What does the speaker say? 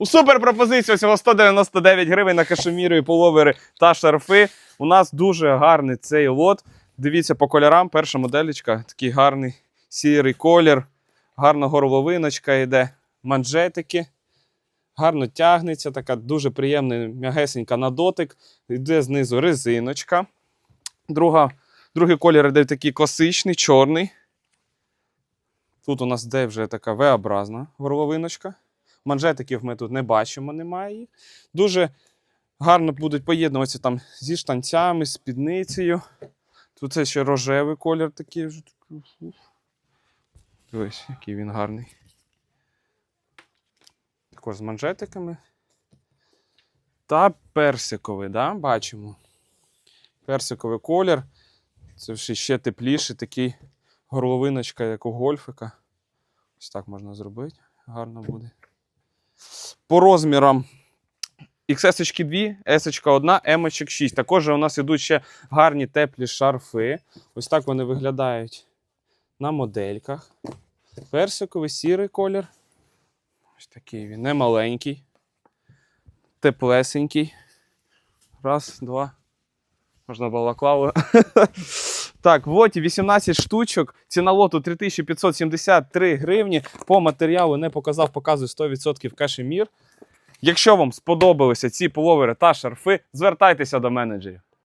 У супер пропозицію всього 199 гривень на кашемірові половери та шарфи. У нас дуже гарний цей лот. Дивіться по кольорам. Перша моделечка, такий гарний сірий колір, гарна горловиночка йде, манжетики. Гарно тягнеться, така дуже приємна, м'ягесенька на дотик. Йде знизу резиночка. Друга, другий колір йде такий класичний, чорний. Тут у нас йде вже така V-образна горловиночка. Манжетиків ми тут не бачимо, немає їх. Дуже гарно будуть поєднуватися там зі штанцями, спідницею. Тут це ще рожевий колір такий. Ось, який він гарний. Також з манжетиками. Та персиковий, да? бачимо. Персиковий колір. Це ще тепліший, такий горловиночка, як у гольфика. Ось так можна зробити. Гарно буде. По розмірам XS 2, S 1, M 6. Також у нас йдуть ще гарні теплі шарфи. Ось так вони виглядають на модельках. Персиковий сірий колір. Ось такий він не маленький. Теплесенький. Раз, два. Можна балаклаву. Так, в лоті 18 штучок. Ціна лоту 3573 гривні. По матеріалу не показав, показую 100% кашемір. Якщо вам сподобалися ці половери та шарфи, звертайтеся до менеджерів.